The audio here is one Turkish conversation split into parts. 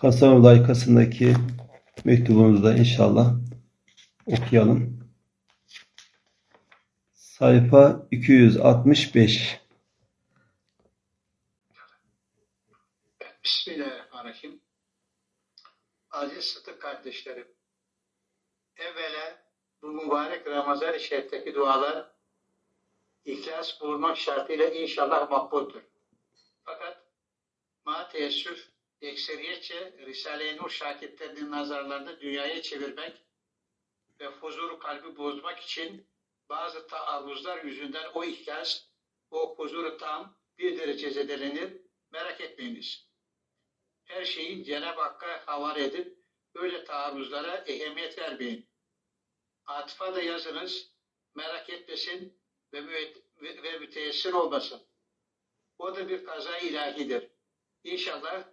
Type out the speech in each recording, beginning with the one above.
Kastamonu layıkasındaki mektubumuzu da inşallah okuyalım. Sayfa 265. Bismillahirrahmanirrahim. Aziz Sıtık kardeşlerim, evvela bu mübarek Ramazan-ı Şerif'teki dualar ihlas bulunmak şartıyla inşallah makbuldür. Fakat ma teessüf ekseriyetçe Risale-i Nur şakirtlerinin nazarlarını dünyaya çevirmek ve huzuru kalbi bozmak için bazı taarruzlar yüzünden o ihlas, o huzuru tam bir derece zedelenir. Merak etmeyiniz her şeyi Cenab-ı Hakk'a havale edip böyle taarruzlara ehemmiyet vermeyin. Atıfa da yazınız, merak etmesin ve, müet, ve müteessir olmasın. O da bir kaza ilahidir. İnşallah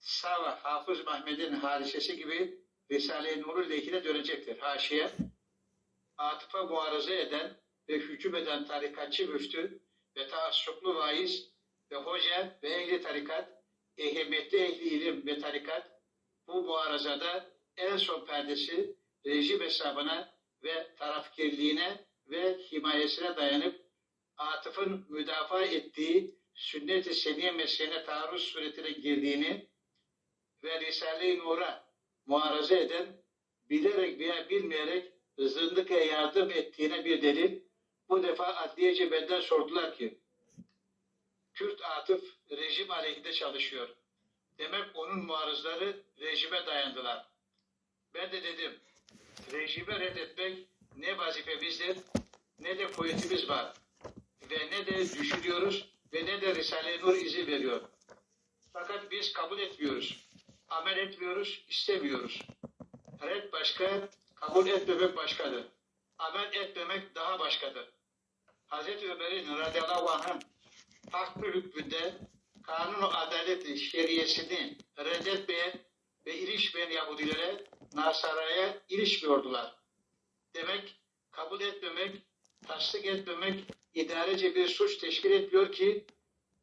sağ Hafız Mehmet'in hadisesi gibi Risale-i Nur'un lehine dönecektir. Haşiye, atıfa muarıza eden ve hüküm eden tarikatçı müftü ve taassuplu vaiz ve hoca ve ehli tarikat ehemmiyetli ehli ilim ve tarikat bu muarazada en son perdesi rejim hesabına ve tarafkirliğine ve himayesine dayanıp atıfın müdafaa ettiği sünnet-i seniye mesleğine taarruz suretine girdiğini ve Risale-i Nur'a muaraza eden bilerek veya bilmeyerek zındıkaya yardım ettiğine bir delil. Bu defa adliyece benden sordular ki Kürt atıf rejim aleyhinde çalışıyor. Demek onun muarızları rejime dayandılar. Ben de dedim, rejime reddetmek ne vazifemizdir, ne de kuvvetimiz var. Ve ne de düşünüyoruz ve ne de Risale-i Nur izin veriyor. Fakat biz kabul etmiyoruz. Amel etmiyoruz, istemiyoruz. Red başka, kabul etmemek başkadır. Amel etmemek daha başkadır. Hazreti Ömer'in radıyallahu anh'ın farklı hükmünde kanun adalet şeriyesini reddetmeyen ve ilişmeyen Yahudilere, Nasara'ya ilişmiyordular. Demek kabul etmemek, tasdik etmemek idarece bir suç teşkil etmiyor ki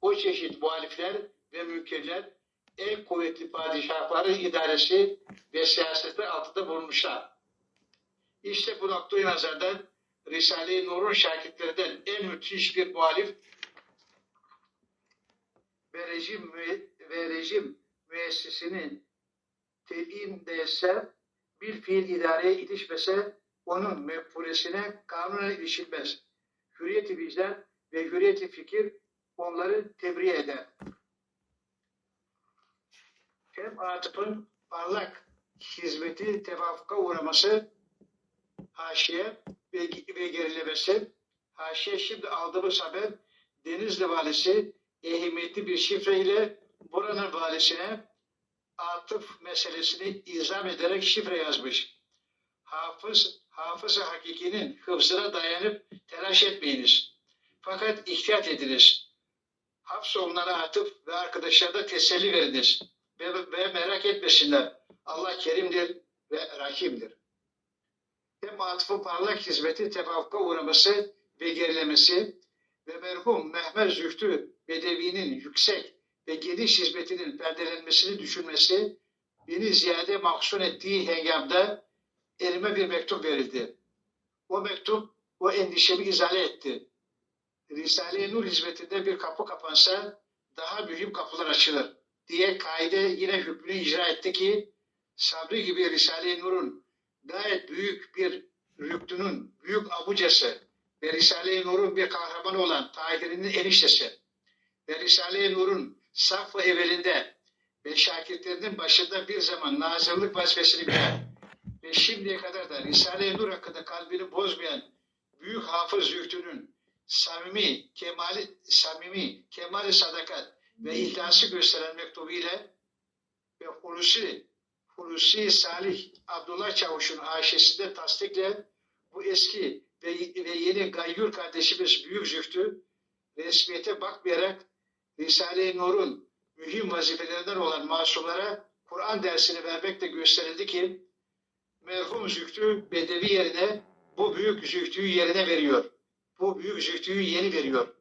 o çeşit muhalifler ve mülkirler en kuvvetli padişahların idaresi ve siyaseti altında bulunmuşlar. İşte bu noktayı nazardan Risale-i Nur'un şakitlerinden en müthiş bir muhalif ve rejim ve rejim müessesinin tedbirindeyse bir fiil idareye ilişmese onun mefulesine kanuna ilişilmez. Hürriyeti vicdan ve hürriyeti fikir onları tebriğ eder. Hem atıfın parlak hizmeti tevaffuka uğraması haşiye ve, ve gerilemesi haşiye şimdi aldığımız haber Denizli valisi ehemmiyetli bir şifreyle buranın valisine atıf meselesini izah ederek şifre yazmış. Hafız, hafız hakikinin hıfzına dayanıp telaş etmeyiniz. Fakat ihtiyat ediniz. Hapsolunlara atıf ve arkadaşlarına teselli veriniz. Ve, ve merak etmesinler. Allah kerimdir ve rahimdir. Hem atıfın parlak hizmeti tefavvuka uğraması ve gerilemesi ve merhum Mehmet Zühtü Bedevi'nin yüksek ve geniş hizmetinin perdelenmesini düşünmesi beni ziyade mahzun ettiği hengamda elime bir mektup verildi. O mektup o endişemi izale etti. Risale-i Nur hizmetinde bir kapı kapansa daha mühim kapılar açılır diye kaide yine hükmünü icra etti ki Sabri gibi Risale-i Nur'un gayet büyük bir rüktünün büyük abucası ve Risale-i Nur'un bir kahramanı olan Tahir'in eniştesi ve Risale-i Nur'un saf ve evvelinde ve şakirtlerinin başında bir zaman nazırlık vazifesini bilen ve şimdiye kadar da Risale-i Nur hakkında kalbini bozmayan büyük hafız zühtünün samimi, kemali, samimi, kemali sadakat ve ihlası gösteren mektubu ile ve Hulusi, Hulusi Salih Abdullah Çavuş'un haşesinde tasdikle bu eski ve, ve yeni gayyur kardeşimiz Büyük Zühtü resmiyete bakmayarak Risale-i Nur'un mühim vazifelerinden olan masumlara Kur'an dersini vermekle gösterildi ki merhum Zühtü Bedevi yerine bu büyük Zühtü'yü yerine veriyor. Bu büyük Zühtü'yü yeni veriyor.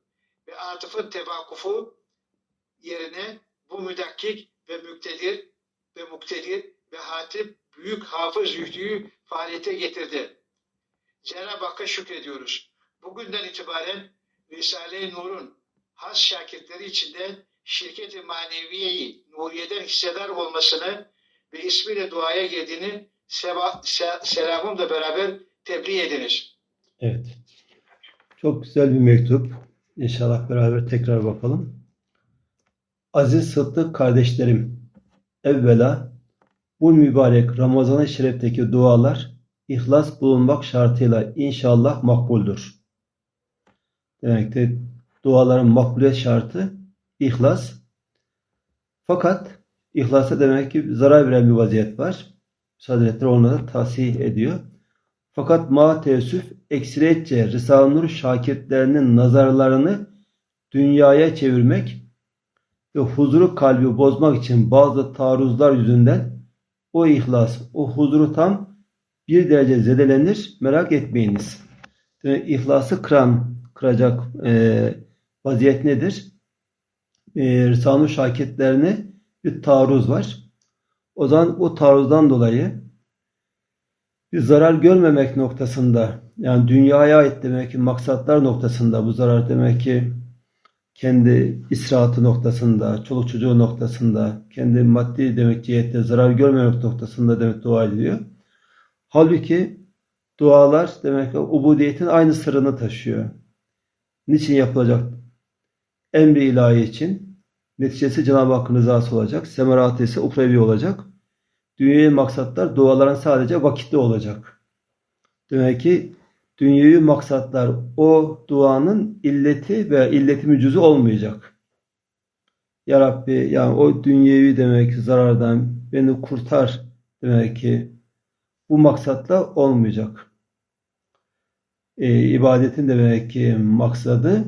Ve atıfın tevakufu yerine bu müdakkik ve müktedir ve muktedir ve hatip büyük hafız yüklüğü faaliyete getirdi. Cenab-ı Hakk'a şükrediyoruz. Bugünden itibaren Risale-i Nur'un has şakirtleri içinde şirket-i maneviyeyi Nuriye'den hissedar olmasını ve ismiyle duaya girdiğini seba, se, selamımla beraber tebliğ ediniz. Evet. Çok güzel bir mektup. İnşallah beraber tekrar bakalım. Aziz Sıddık kardeşlerim, evvela bu mübarek Ramazan-ı Şerif'teki dualar ihlas bulunmak şartıyla inşallah makbuldür. Demektir duaların makbuliyet şartı ihlas. Fakat ihlasa demek ki zarar veren bir vaziyet var. Sadretler da tahsih ediyor. Fakat ma teessüf eksiliyetçe Risale-i Nur şakirtlerinin nazarlarını dünyaya çevirmek ve huzuru kalbi bozmak için bazı taarruzlar yüzünden o ihlas, o huzuru tam bir derece zedelenir. Merak etmeyiniz. Yani ihlası kıran, kıracak e, vaziyet nedir? E, Risale-i Nur şakirtlerine bir taarruz var. O zaman o taarruzdan dolayı bir zarar görmemek noktasında yani dünyaya ait demek ki maksatlar noktasında bu zarar demek ki kendi israhatı noktasında, çoluk çocuğu noktasında, kendi maddi demek cihette zarar görmemek noktasında demek dua ediliyor. Halbuki dualar demek ki ubudiyetin aynı sırrını taşıyor. Niçin yapılacak? Emri ilahi için. Neticesi Cenab-ı Hakk'ın rızası olacak. Semeratı ise ukrevi olacak. Dünyevi maksatlar duaların sadece vakitli olacak. Demek ki dünyevi maksatlar o duanın illeti ve illeti mücüzü olmayacak. Ya Rabbi yani o dünyevi demek ki zarardan beni kurtar demek ki bu maksatla olmayacak. E, ibadetin demek ki maksadı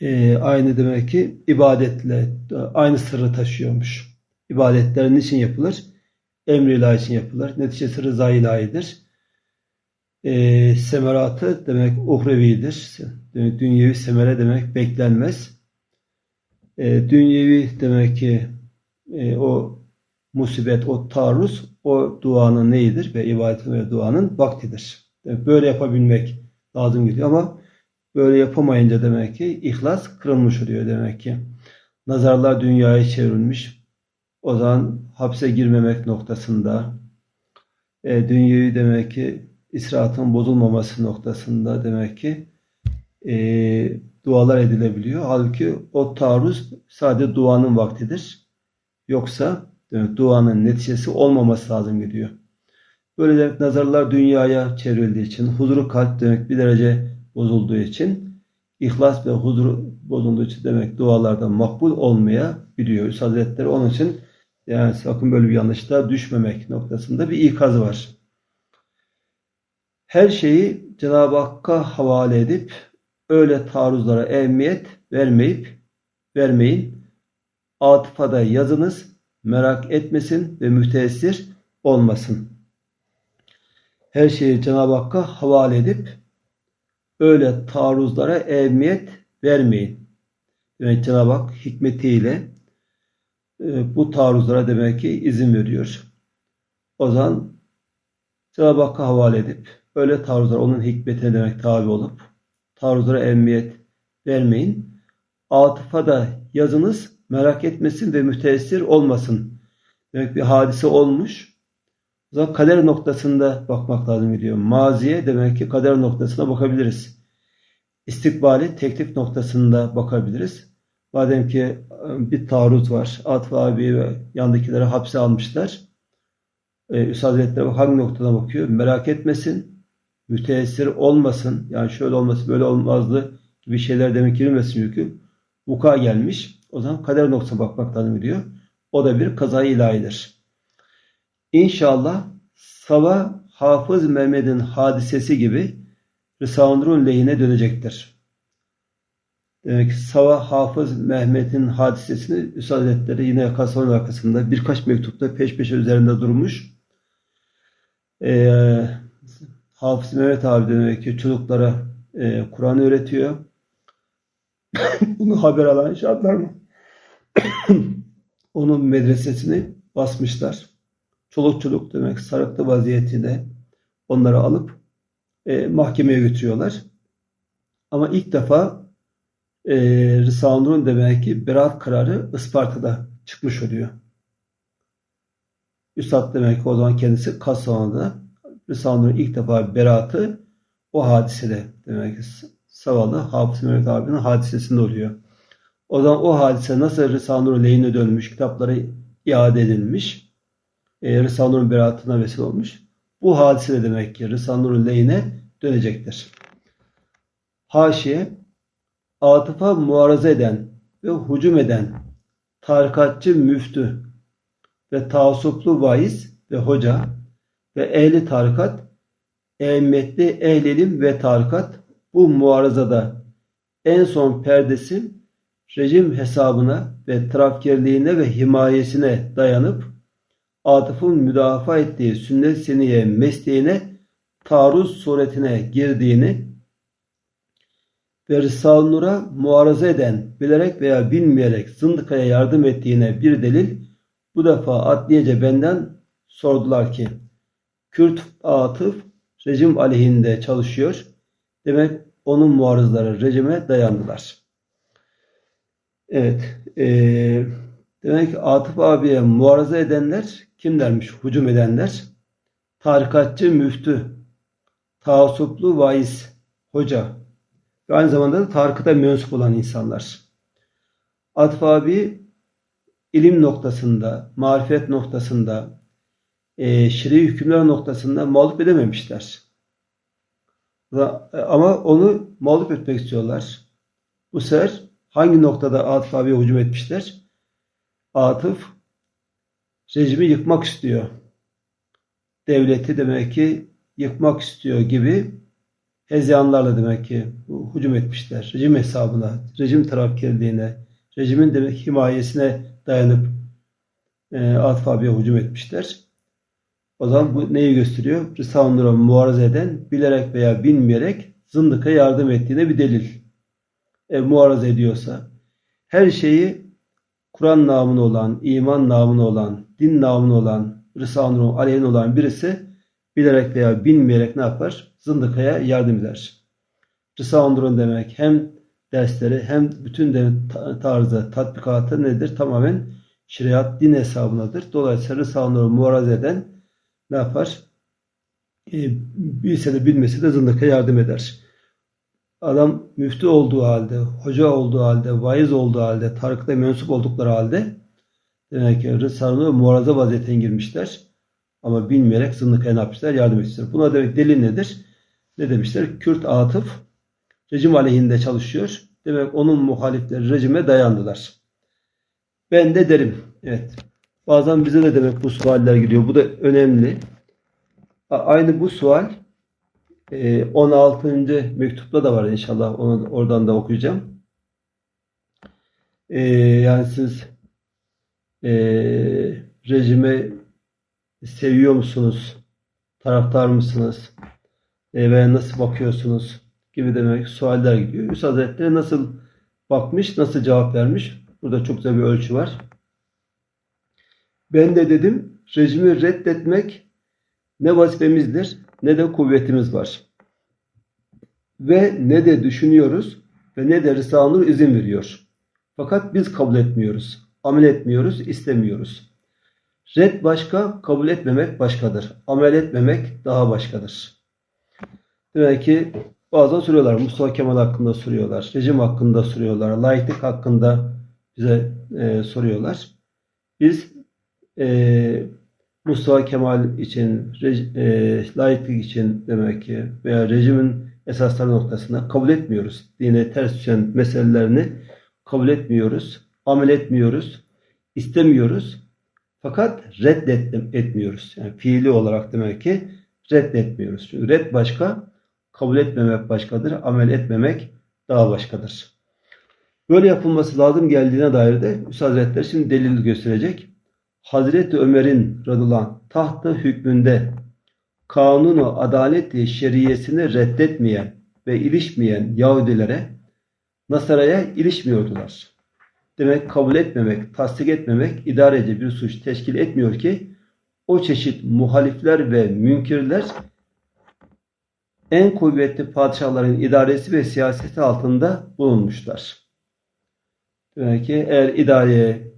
e, aynı demek ki ibadetle aynı sırrı taşıyormuş. İbadetler niçin yapılır? Emri için yapılır. Neticesi rıza ilahidir. E, semeratı demek uhrevidir. Demek, dünyevi semere demek beklenmez. E, dünyevi demek ki e, o musibet, o taarruz o duanın neyidir? Ve ibadetin ve duanın vaktidir. Demek, böyle yapabilmek lazım gidiyor ama böyle yapamayınca demek ki ihlas kırılmış oluyor demek ki. Nazarlar dünyaya çevrilmiş. O zaman hapse girmemek noktasında e, dünyevi demek ki israfın bozulmaması noktasında demek ki e, dualar edilebiliyor. Halbuki o taarruz sadece duanın vaktidir. Yoksa demek, duanın neticesi olmaması lazım gidiyor. Böyle demek nazarlar dünyaya çevrildiği için, huzuru kalp demek bir derece bozulduğu için, ihlas ve huzuru bozulduğu için demek dualarda makbul olmayabiliyor. Üstad Hazretleri onun için yani sakın böyle bir yanlışta düşmemek noktasında bir ikaz var. Her şeyi Cenab-ı Hakk'a havale edip öyle taarruzlara ehemmiyet vermeyip vermeyin. Atıfada yazınız merak etmesin ve müteessir olmasın. Her şeyi Cenab-ı Hakk'a havale edip öyle taarruzlara ehemmiyet vermeyin. Demek Cenab-ı Hak hikmetiyle e, bu taarruzlara demek ki izin veriyor. O zaman Cenab-ı Hakk'a havale edip öyle taarruzlar onun hikmetine demek tabi olup taarruzlara emniyet vermeyin. Atıfa da yazınız merak etmesin ve müteessir olmasın. Demek bir hadise olmuş. O zaman kader noktasında bakmak lazım diyor. Maziye demek ki kader noktasına bakabiliriz. İstikbali teklif noktasında bakabiliriz. Madem ki e, bir taarruz var. Atıf abi ve yandakileri hapse almışlar. Ee, Hazretleri hangi noktada bakıyor? Merak etmesin. Müteessir olmasın. Yani şöyle olması böyle olmazdı gibi şeyler demek girilmesin çünkü. Vuka gelmiş. O zaman kader noktasına bakmak lazım diyor. O da bir kazayı ilahidir. İnşallah Sava Hafız Mehmet'in hadisesi gibi Risale-i Nur'un lehine dönecektir. Demek ki Sava Hafız Mehmet'in hadisesini Üstad yine Kasavanın arkasında birkaç mektupta peş peşe üzerinde durmuş. Ee, Hafız Mehmet abi demek ki çocuklara e, Kur'an öğretiyor. Bunu haber alan mı? Onun medresesini basmışlar. Çoluk çocuk demek sarıklı vaziyetinde onları alıp e, mahkemeye götürüyorlar. Ama ilk defa e, Rıza Nur'un demek ki beraat kararı Isparta'da çıkmış oluyor. Üstad demek ki o zaman kendisi Kastamonu Nur'un ilk defa beraatı o hadisede demek ki Savalı Hafız Mehmet abinin hadisesinde oluyor. O zaman o hadise nasıl Nur'un lehine dönmüş, kitapları iade edilmiş, e, Rıza Nur'un beraatına vesile olmuş. Bu hadise de demek ki Nur'un lehine dönecektir. Haşiye, atıfa muaraza eden ve hücum eden tarikatçı müftü ve taassuplu vaiz ve hoca ve ehli tarikat, ehemmiyetli ehli ilim ve tarikat bu muarazada en son perdesi rejim hesabına ve tarafkirliğine ve himayesine dayanıp atıfın müdafaa ettiği sünnet seniye mesleğine taarruz suretine girdiğini ve Risale-i Nur'a muaraza eden, bilerek veya bilmeyerek zındıkaya yardım ettiğine bir delil bu defa adliyece benden sordular ki Kürt Atıf rejim aleyhinde çalışıyor. Demek onun muarızları rejime dayandılar. Evet. eee, demek ki Atıf abiye muaraza edenler kimlermiş? Hücum edenler. Tarikatçı müftü, taassuplu vaiz, hoca ve aynı zamanda da tarikata mensup olan insanlar. Atıf abi ilim noktasında, marifet noktasında, e, şer'i hükümler noktasında mağlup edememişler. Ve- Ama onu mağlup etmek istiyorlar. Bu sefer hangi noktada Atıf abiye hücum etmişler? Atıf rejimi yıkmak istiyor. Devleti demek ki yıkmak istiyor gibi hezyanlarla demek ki hücum etmişler. Rejim hesabına, rejim tarafkirliğine, rejimin demek himayesine dayanıp e, Atıf abiye hücum etmişler. O zaman bu neyi gösteriyor? Risale-i muarız eden bilerek veya bilmeyerek zındıka yardım ettiğine bir delil. E, muarız ediyorsa her şeyi Kur'an namına olan, iman namına olan, din namına olan, Risale-i aleyhine olan birisi bilerek veya bilmeyerek ne yapar? Zındıkaya yardım eder. Risale-i demek hem dersleri hem bütün de ta- tarzı, tatbikatı nedir? Tamamen şeriat, din hesabınadır. Dolayısıyla Risale-i eden ne yapar? E, bilse de bilmese de zındıka yardım eder. Adam müftü olduğu halde, hoca olduğu halde, vaiz olduğu halde, tarikata mensup oldukları halde demek ki Risale-i muaraza vaziyetine girmişler. Ama bilmeyerek zındıkaya ne yapmışlar? Yardım etmişler. Buna demek delil nedir? Ne demişler? Kürt atıf rejim aleyhinde çalışıyor. Demek onun muhalifleri rejime dayandılar. Ben de derim. Evet. Bazen bize de demek bu sualler geliyor. Bu da önemli. Aynı bu sual e, 16. mektupta da var inşallah. Onu oradan da okuyacağım. E, yani siz e, rejime seviyor musunuz? Taraftar mısınız? E, veya nasıl bakıyorsunuz? Gibi demek sualler gidiyor. Üstad Hazretleri nasıl bakmış, nasıl cevap vermiş? Burada çok güzel bir ölçü var. Ben de dedim rejimi reddetmek ne vazifemizdir ne de kuvvetimiz var. Ve ne de düşünüyoruz ve ne de Risale-i izin veriyor. Fakat biz kabul etmiyoruz. Amel etmiyoruz, istemiyoruz. Red başka, kabul etmemek başkadır. Amel etmemek daha başkadır. Demek ki bazen soruyorlar. Mustafa Kemal hakkında soruyorlar. Rejim hakkında soruyorlar. Laiklik hakkında bize e, soruyorlar. Biz e, Mustafa Kemal için, rej- e, laiklik için demek ki veya rejimin esasları noktasında kabul etmiyoruz. Dine ters düşen meselelerini kabul etmiyoruz. Amel etmiyoruz. istemiyoruz. Fakat reddet etmiyoruz. Yani fiili olarak demek ki reddetmiyoruz. Çünkü red başka, kabul etmemek başkadır. Amel etmemek daha başkadır. Böyle yapılması lazım geldiğine dair de Üstad Hazretleri şimdi delil gösterecek. Hazreti Ömer'in radıyallahu tahtı hükmünde kanunu adaleti şeriyesini reddetmeyen ve ilişmeyen Yahudilere Nasara'ya ilişmiyordular. demek kabul etmemek, tasdik etmemek idareci bir suç teşkil etmiyor ki o çeşit muhalifler ve münkirler en kuvvetli padişahların idaresi ve siyaseti altında bulunmuşlar. Demek ki eğer idareye,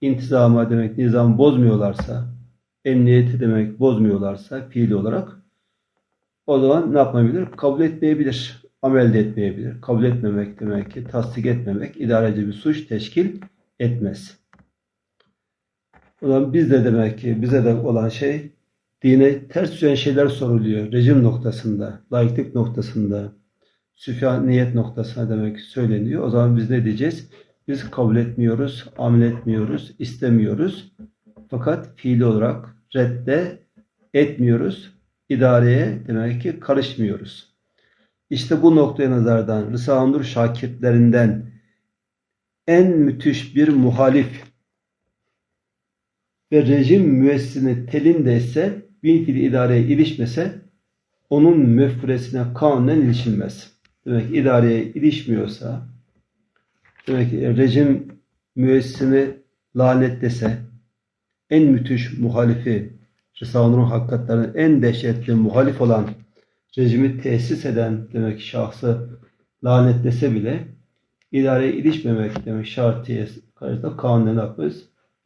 intizama demek nizam bozmuyorlarsa, emniyeti demek bozmuyorlarsa fiili olarak o zaman ne yapmayabilir? Kabul etmeyebilir, amel de etmeyebilir. Kabul etmemek demek ki tasdik etmemek idareci bir suç teşkil etmez. O zaman biz de demek ki bize de olan şey dine ters düşen şeyler soruluyor. Rejim noktasında, laiklik noktasında, süfyaniyet noktasına demek söyleniyor. O zaman biz ne diyeceğiz? Biz kabul etmiyoruz, amel etmiyoruz, istemiyoruz. Fakat fiili olarak redde etmiyoruz. İdareye demek ki karışmıyoruz. İşte bu noktaya nazardan Rıza Nur şakitlerinden en müthiş bir muhalif ve rejim müessisine telinde ise bin fiili idareye ilişmese onun müfresine kanunen ilişilmez. Demek idareye ilişmiyorsa demek ki rejim müessisini lanetlese en müthiş muhalifi Nur'un hakikatlerinin en dehşetli muhalif olan rejimi tesis eden demek ki şahsı lanetlese bile idareye ilişmemek demek şartiye karşısında kanunen yapmaz,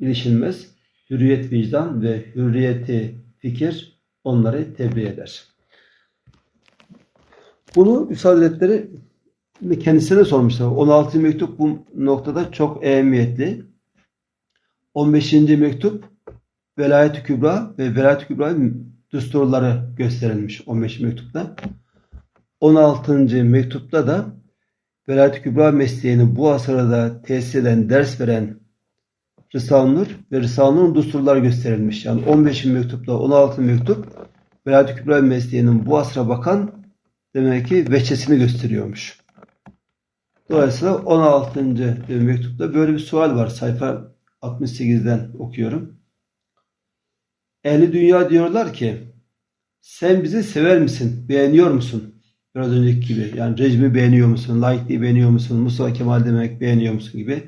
ilişilmez. Hürriyet vicdan ve hürriyeti fikir onları tebliğ eder. Bunu Üstad Hazretleri kendisine sormuşlar. 16. mektup bu noktada çok ehemmiyetli. 15. mektup Velayet-i Kübra ve Velayet-i Kübra'nın düsturları gösterilmiş 15 mektupta. 16. mektupta da Velayet-i Kübra mesleğini bu asırda tesis eden, ders veren Risale-i Nur ve Risale-i Nur'un düsturları gösterilmiş. Yani 15. mektupta 16. mektup Velayet-i Kübra mesleğinin bu asra bakan demek ki veçesini gösteriyormuş. Dolayısıyla 16. mektupta böyle bir sual var. Sayfa 68'den okuyorum. Ehli dünya diyorlar ki sen bizi sever misin? Beğeniyor musun? Biraz önceki gibi. Yani rejimi beğeniyor musun? Laikliği beğeniyor musun? Mustafa Kemal demek beğeniyor musun gibi.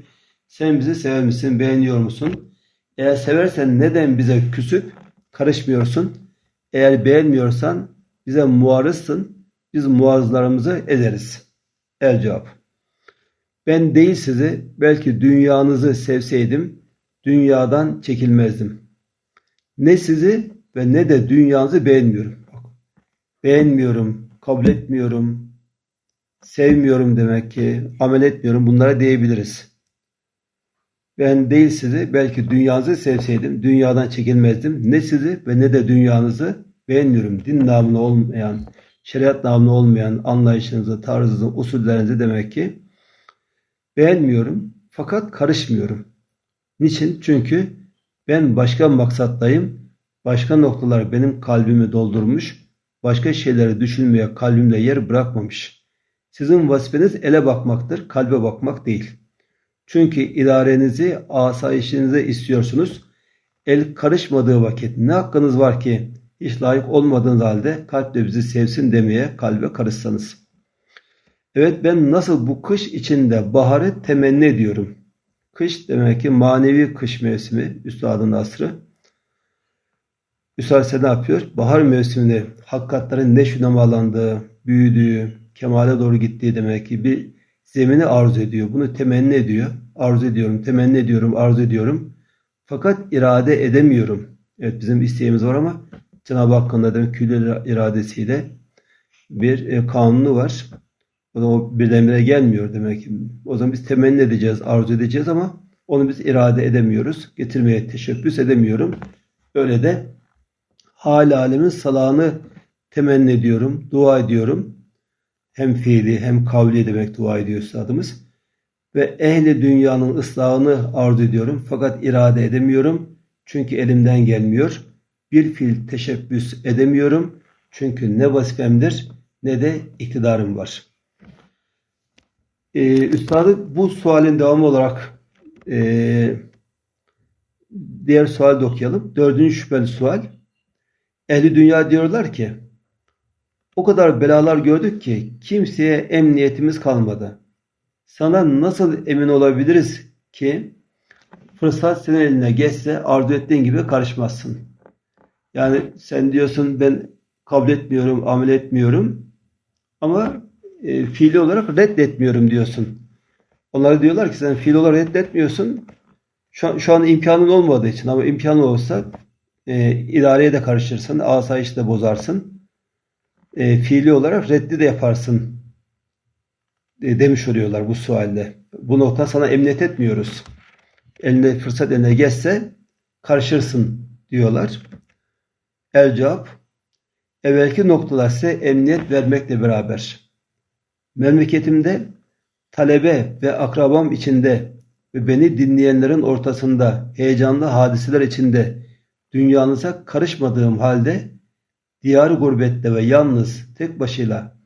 Sen bizi sever misin? Beğeniyor musun? Eğer seversen neden bize küsüp karışmıyorsun? Eğer beğenmiyorsan bize muarızsın. Biz muarızlarımızı ederiz. El cevap. Ben değil sizi belki dünyanızı sevseydim dünyadan çekilmezdim. Ne sizi ve ne de dünyanızı beğenmiyorum. Beğenmiyorum, kabul etmiyorum, sevmiyorum demek ki, amel etmiyorum bunlara diyebiliriz. Ben değil sizi belki dünyanızı sevseydim dünyadan çekilmezdim. Ne sizi ve ne de dünyanızı beğenmiyorum. Din namına olmayan, şeriat namına olmayan anlayışınızı, tarzınızı, usullerinizi demek ki beğenmiyorum fakat karışmıyorum. Niçin? Çünkü ben başka maksattayım. Başka noktalar benim kalbimi doldurmuş. Başka şeyleri düşünmeye kalbimde yer bırakmamış. Sizin vazifeniz ele bakmaktır, kalbe bakmak değil. Çünkü idarenizi, asayişinizi istiyorsunuz. El karışmadığı vakit ne hakkınız var ki hiç layık olmadığınız halde kalple bizi sevsin demeye kalbe karışsanız. Evet ben nasıl bu kış içinde baharı temenni ediyorum. Kış demek ki manevi kış mevsimi Üstadın asrı. Üstad ise ne yapıyor? Bahar mevsiminde hakikatlerin ne şunamalandığı, büyüdüğü, kemale doğru gittiği demek ki bir zemini arzu ediyor. Bunu temenni ediyor. Arzu ediyorum, temenni ediyorum, arzu ediyorum. Fakat irade edemiyorum. Evet bizim isteğimiz var ama Cenab-ı Hakk'ın da iradesiyle bir e, kanunu var. O da o birdenbire gelmiyor demek. O zaman biz temenni edeceğiz, arzu edeceğiz ama onu biz irade edemiyoruz. Getirmeye teşebbüs edemiyorum. Öyle de hal alemin salahını temenni ediyorum, dua ediyorum. Hem fiili hem kavli demek dua ediyor üstadımız. Ve ehli dünyanın ıslahını arzu ediyorum. Fakat irade edemiyorum. Çünkü elimden gelmiyor. Bir fiil teşebbüs edemiyorum. Çünkü ne vazifemdir ne de iktidarım var. Ee, Üstadı bu sualin devamı olarak e, diğer sual da okuyalım. Dördüncü şüpheli sual. Ehli dünya diyorlar ki o kadar belalar gördük ki kimseye emniyetimiz kalmadı. Sana nasıl emin olabiliriz ki fırsat senin eline geçse arzu ettiğin gibi karışmazsın. Yani sen diyorsun ben kabul etmiyorum, amel etmiyorum ama e, fiili olarak reddetmiyorum diyorsun. Onlar diyorlar ki sen fiil olarak reddetmiyorsun. Şu an, şu an imkanın olmadığı için ama imkanı olsa e, idareye de karışırsın, asayişi de bozarsın. E, fiili olarak reddi de yaparsın e, demiş oluyorlar bu sualde. Bu nokta sana emniyet etmiyoruz. Eline fırsat eline geçse karışırsın diyorlar. El cevap evvelki noktalar size emniyet vermekle beraber memleketimde talebe ve akrabam içinde ve beni dinleyenlerin ortasında heyecanlı hadiseler içinde dünyanıza karışmadığım halde diyar gurbette ve yalnız tek başıyla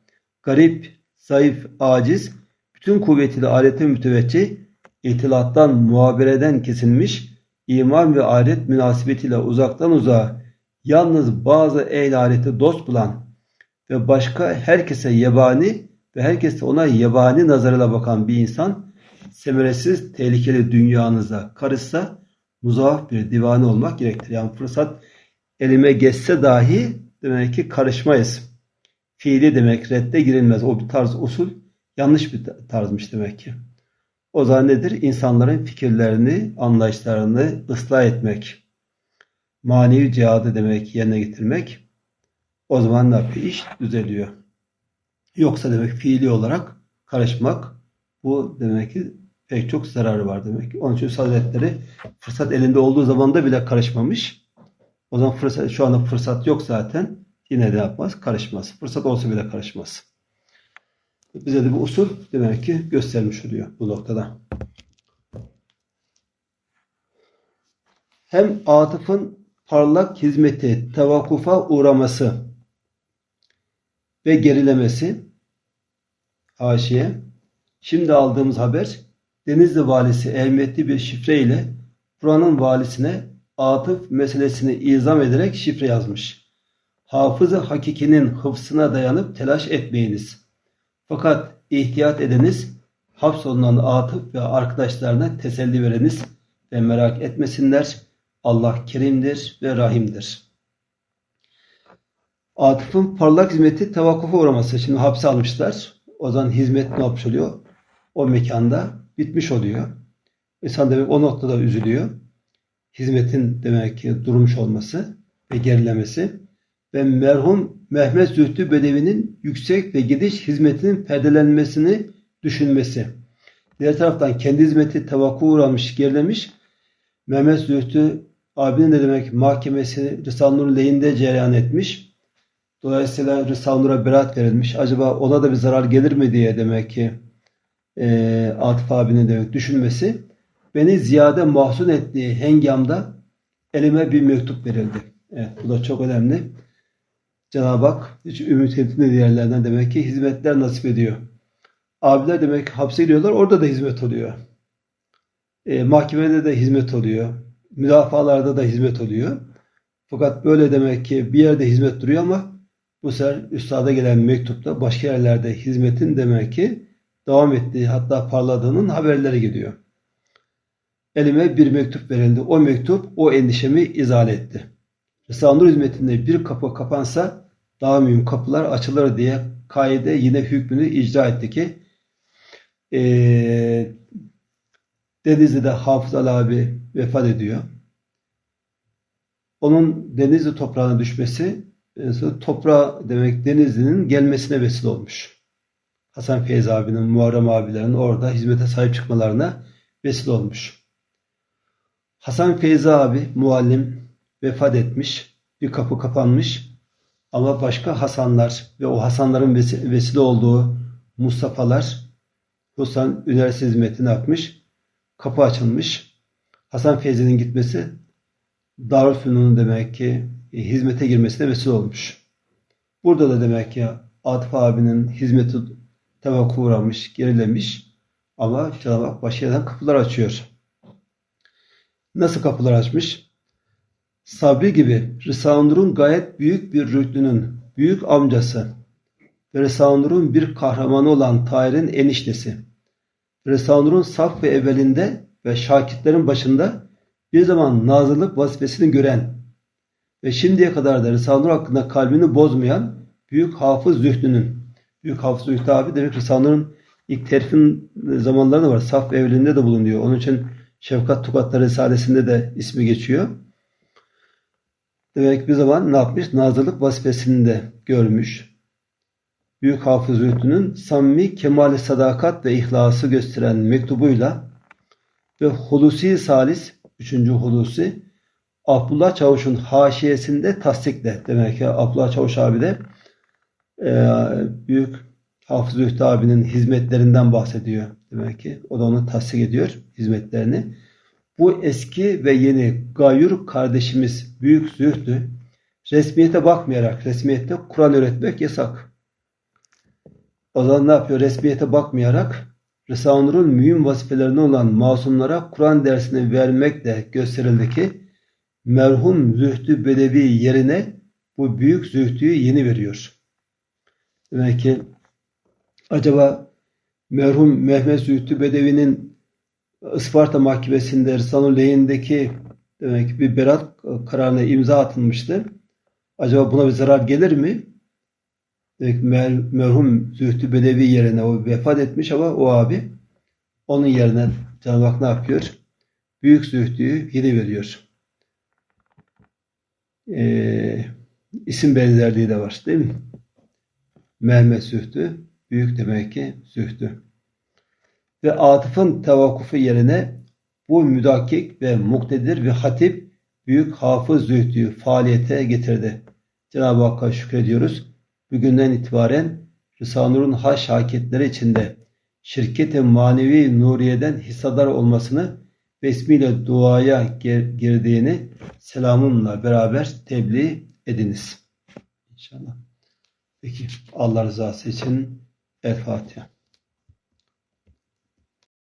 garip, zayıf, aciz, bütün kuvvetiyle alete müteveccih, itilattan, muhabereden kesilmiş, iman ve ahiret münasebetiyle uzaktan uzağa, yalnız bazı ehl aleti dost bulan ve başka herkese yabani ve herkes ona yabani nazarıyla bakan bir insan, semeresiz, tehlikeli dünyanıza karışsa, muzaaf bir divane olmak gerektir. Yani fırsat elime geçse dahi demek ki karışmayız. Fiili demek redde girilmez. O bir tarz usul yanlış bir tarzmış demek ki. O zaman nedir? İnsanların fikirlerini, anlayışlarını ıslah etmek. Manevi cihadı demek yerine getirmek. O zaman ne yapıyor? İş düzeliyor. Yoksa demek fiili olarak karışmak bu demek ki pek çok zararı var demek. Onun için Hazretleri fırsat elinde olduğu zaman da bile karışmamış. O zaman fırsat, şu anda fırsat yok zaten. Yine de yapmaz? Karışmaz. Fırsat olsa bile karışmaz. Bize de bu usul demek ki göstermiş oluyor bu noktada. Hem atıfın parlak hizmeti, tevakkufa uğraması ve gerilemesi haşiye. Şimdi aldığımız haber Denizli valisi ehemmiyetli bir şifre ile buranın valisine atıf meselesini izam ederek şifre yazmış. Hafızı hakikinin hıfzına dayanıp telaş etmeyiniz. Fakat ihtiyat ediniz, hapsolunan atıf ve arkadaşlarına teselli veriniz ve merak etmesinler. Allah kerimdir ve rahimdir. Atıf'ın parlak hizmeti tevakkufa uğraması. Şimdi hapse almışlar. O zaman hizmet ne yapmış oluyor? O mekanda bitmiş oluyor. İnsan demek o noktada üzülüyor. Hizmetin demek ki durmuş olması ve gerilemesi ve merhum Mehmet Zühtü Bedevi'nin yüksek ve gidiş hizmetinin perdelenmesini düşünmesi. Diğer taraftan kendi hizmeti tevakku uğramış, gerilemiş. Mehmet Zühtü abinin de demek mahkemesi Risale-i lehinde cereyan etmiş. Dolayısıyla Risale-i beraat verilmiş. Acaba ona da bir zarar gelir mi diye demek ki e, Atıf abinin demek düşünmesi beni ziyade mahzun ettiği hengamda elime bir mektup verildi. Evet, bu da çok önemli. Cenab-ı Hak hiç ümit etmediği yerlerden demek ki hizmetler nasip ediyor. Abiler demek ki hapse giriyorlar, orada da hizmet oluyor. E, mahkemede de hizmet oluyor. Müdafalarda da hizmet oluyor. Fakat böyle demek ki bir yerde hizmet duruyor ama bu sefer üstada gelen mektupta başka yerlerde hizmetin demek ki devam ettiği hatta parladığının haberleri gidiyor. Elime bir mektup verildi. O mektup o endişemi izale etti. Risale-i Nur hizmetinde bir kapı kapansa daha mühim kapılar açılır diye kaide yine hükmünü icra etti ki ee, Denizli'de Hafız Ali abi vefat ediyor. Onun Denizli toprağına düşmesi toprağa demek Denizli'nin gelmesine vesile olmuş. Hasan Feyzi abinin, Muharrem abilerin orada hizmete sahip çıkmalarına vesile olmuş. Hasan Feyzi abi muallim vefat etmiş. Bir kapı kapanmış. Ama başka Hasanlar ve o Hasanların vesile olduğu Mustafa'lar Hasan üniversite hizmetini yapmış. Kapı açılmış. Hasan Feyzi'nin gitmesi Darülfünun'un demek ki hizmete girmesine vesile olmuş. Burada da demek ki Atıf abinin hizmeti tevakku uğramış, gerilemiş ama Cenab-ı Hak başka kapılar açıyor. Nasıl kapılar açmış? Sabri gibi Risale-i gayet büyük bir rüklünün büyük amcası ve Risale-i bir kahramanı olan Tahir'in eniştesi. Risale-i saf ve evvelinde ve şakitlerin başında bir zaman nazırlık vazifesini gören ve şimdiye kadar da Risale-i hakkında kalbini bozmayan Büyük Hafız Zühdü'nün Büyük Hafız Zühdü abi demek Risale-i Nur'un ilk terfin zamanlarında var. Saf evliliğinde de bulunuyor. Onun için Şefkat Tukatlar Risalesi'nde de ismi geçiyor. Demek bir zaman ne yapmış? Nazırlık vazifesini de görmüş. Büyük Hafız Zühdü'nün samimi kemali sadakat ve ihlası gösteren mektubuyla ve Hulusi Salis, üçüncü Hulusi, Abdullah Çavuş'un haşiyesinde tasdikle. Demek ki Abdullah Çavuş abi de e, Büyük Hafız Zühdü abinin hizmetlerinden bahsediyor. Demek ki o da onu tasdik ediyor hizmetlerini. Bu eski ve yeni gayur kardeşimiz Büyük Zühdü resmiyete bakmayarak, resmiyette Kur'an öğretmek yasak. O zaman ne yapıyor? Resmiyete bakmayarak Risale-i Nur'un mühim vazifelerinden olan masumlara Kur'an dersini vermekle gösterildi ki merhum Zühdü Bedevi yerine bu büyük Zühdü'yü yeni veriyor. Demek ki acaba merhum Mehmet Zühdü Bedevi'nin Isparta mahkemesinde Nur lehindeki demek ki bir berat kararına imza atılmıştı. Acaba buna bir zarar gelir mi? Demek mer- merhum Zühdü Bedevi yerine o vefat etmiş ama o abi onun yerine Cenab-ı Hak ne yapıyor? Büyük Zühdü'yü yeni veriyor. Ee, isim benzerliği de var değil mi? Mehmet Zühdü, büyük demek ki Zühdü. Ve atıfın tevakkufu yerine bu müdakik ve muktedir ve hatip büyük hafız Zühdü'yü faaliyete getirdi. Cenab-ı Hakk'a şükrediyoruz. Bugünden itibaren Risale-i Nur'un haş haketleri içinde şirket-i manevi nuriyeden hissedar olmasını ve ismiyle duaya gir- girdiğini selamımla beraber tebliğ ediniz. İnşallah. Peki Allah rızası için El Fatiha.